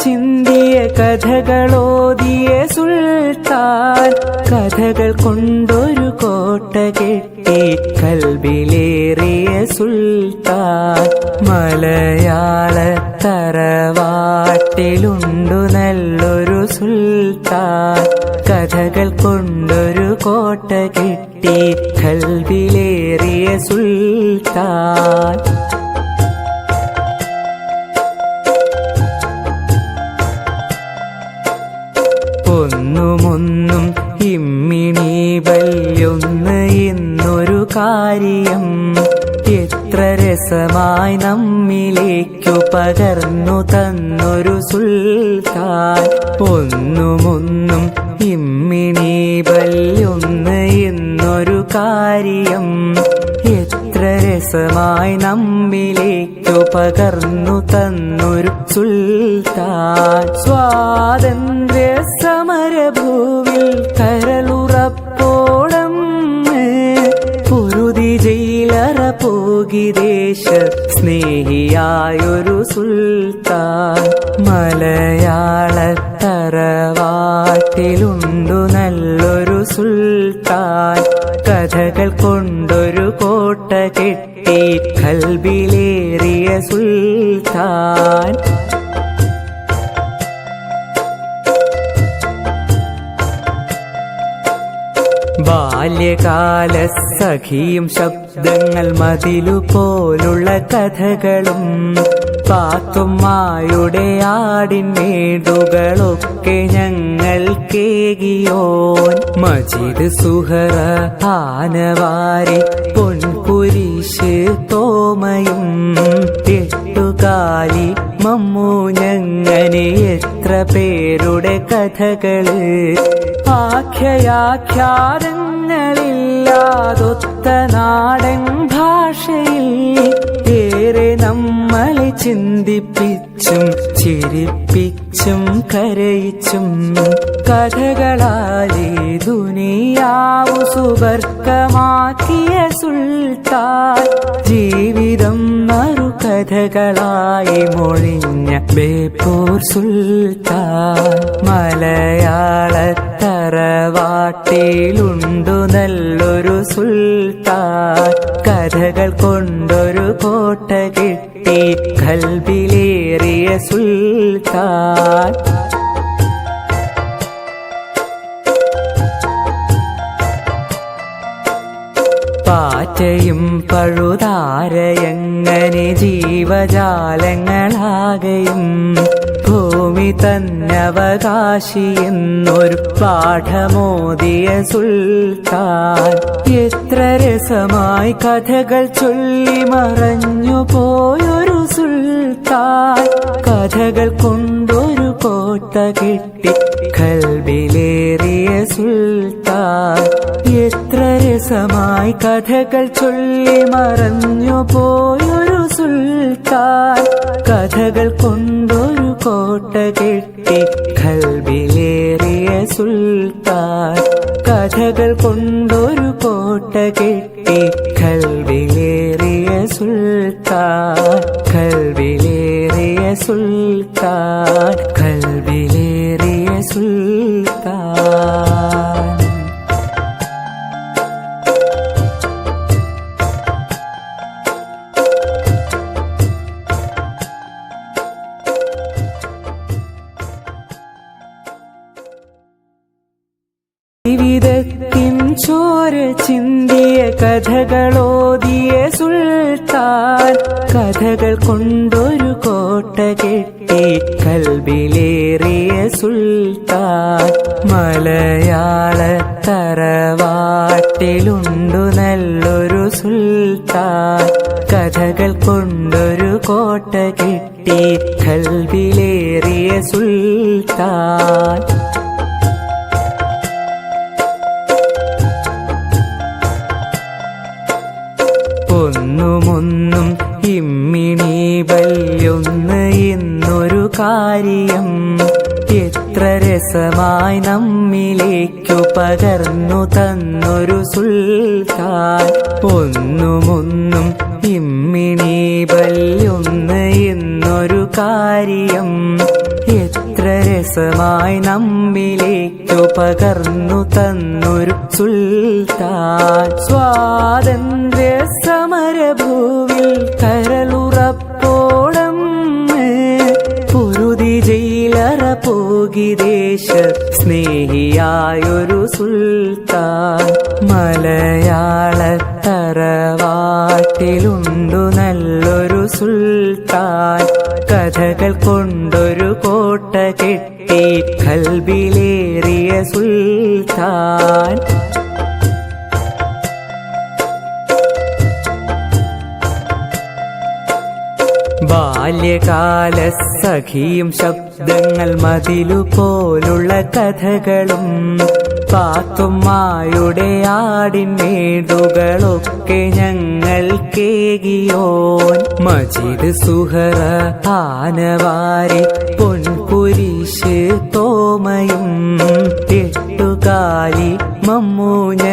ചിന്തിയ കഥകളോതിയ സുൽത്താൻ കഥകൾ കൊണ്ടൊരു കോട്ട കെട്ടി കൽവിലേറിയ സുൽത്താൻ മലയാള തറവാട്ടിലുണ്ടു നല്ലൊരു സുൽത്താൻ കഥകൾ കൊണ്ടൊരു കോട്ട കെട്ടി കൽവിലേറിയ സുൽത്താൻ വല്യൊന്ന് ഇന്നൊരു കാര്യം. എത്ര രസമായി നമ്മിലേക്കു പകർന്നു തന്നൊരു സുൽത്താൻ. ഒന്നുമൊന്നും ഇമ്മിണി വല്യൊന്ന് ഇന്നൊരു കാര്യം. എത്ര രസമായി നമ്മിലേക്കു പകർന്നു തന്നൊരു സുൽത്താൻ. സ്വാതന്ത്ര്യ സമരഭൂവിൽ കരളുറപ്പോടം ജയിലറ പോകി ദേശ സ്നേഹിയായൊരു സുൽത്താൻ മലയാളത്തറവാട്ടിലുണ്ടു നല്ലൊരു സുൽത്താൻ. കഥകൾ കൊണ്ടൊരു കോട്ട കെട്ടി കൽബിലേറിയ സുൽത്താൻ ബാല്യകാല സഖിയും ശബ്ദങ്ങൾ മതിലു പോലുള്ള കഥകളും പാത്തുമ്മായുടെ ആടിൻമേടുകളൊക്കെ ഞങ്ങൾ കേകിയോൻ. മജിദ് സുഹറ ആനവാരി പൊൻകുരിശ് തോമയും എട്ടുകാലി മമ്മു ഞങ്ങനെ എത്ര പേരുടെ കഥകൾ? ആഖ്യയാഖ്യാതങ്ങളില്ലാതൊത്ത നാടൻ ഭാഷയിൽ ഏറെ നമ്മളെ ചിന്തിപ്പിച്ചും ചിരിപ്പിച്ചും കരയിച്ചും കഥകളാലേ ദുനിയാവു സുവർക്കമാക്കിയ സുൽത്താൻ. ജീവിതം മറു കഥകളായി മൊഴിഞ്ഞ ബേപ്പൂർ സുൽത്താൻ. മലയാളത്തറവാട്ടിലുണ്ടു നല്ലൊരു സുൽത്താൻ. കഥകൾ കൊണ്ടൊരു കോട്ട കിട്ടി കൽബിലേറിയ സുൽത്താൻ പാറ്റയും പഴുതാരയങ്ങനെ ജീവജാലങ്ങളാകയും ഭൂമി തന്നവകാശി എന്നൊരു പാഠമോദിയ സുൽത്താൻ. എത്ര രസമായി കഥകൾ ചൊല്ലി മറഞ്ഞു പോയൊരു സുൽത്താൻ. കഥകൾ കൊണ്ടൊരു കോട്ട കിട്ടി കൽബിലേറിയ സുൽത്താൻ. രസമായി കഥകൾ ചൊല്ലി മറഞ്ഞു പോയൊരു സുൽത്താൻ. കഥകൾ കൊണ്ടൊരു കോട്ട കെട്ടി കൽവിലേറിയ സുൽത്താൻ. കഥകൾ കൊണ്ടൊരു കോട്ട കെട്ടി കൽവിലേറിയ സുൽത്താൻ. കൽവിലേറിയ സുൽത്താൻ. കൽബിലേറിയ ചിന്തിയ കഥകളോതിയ സുൽത്താൻ കഥകൾ കൊണ്ടൊരു കോട്ട കെട്ടി കൽബിലേറിയ സുൽത്താൻ മലയാള തറവാട്ടിലുണ്ടു നല്ലൊരു സുൽത്താൻ കഥകൾ കൊണ്ടൊരു കോട്ട കെട്ടി കൽബിലേറിയ സുൽത്താൻ ഒന്നുമൊന്നും ഇമ്മിണി വല്യൊന്ന് എന്നൊരു കാര്യം. എത്ര രസമായി നമ്മിലേക്കു പകർന്നു തന്നൊരു സുൽത്താൻ. ഒന്നുമൊന്നും ഇമ്മിണി വല്യൊന്ന് എന്നൊരു കാര്യം. എത്ര രസമായി നമ്മിലേക്കു പകർന്നു തന്നൊരു സുൽത്താൻ. സ്വാതന്ത്ര്യ സമരഭൂവിൽ കരളുറപ്പോടം പൊരുതി ജയിലറ പോകിദേശ സ്നേഹിയായൊരു സുൽത്താൻ മലയാളത്തറവാട്ടിലുണ്ടു നല്ലൊരു സുൽത്താൻ കഥകൾ കൊണ്ടൊരു കോട്ട കെട്ടി കൽബിലേറിയ സുൽത്താൻ ബാല്യകാല സഖിയും ശബ്ദങ്ങൾ മതിലു പോലുള്ള കഥകളും പാത്തുമ്മായുടെ ആടിനേടുകളൊക്കെ ഞങ്ങൾ കേകിയോൻ. മജിദ് സുഹറ ആനവാരി പൊൻകുരിശ് തോമയും തെട്ടുകാലി മമ്മൂഞ്ഞ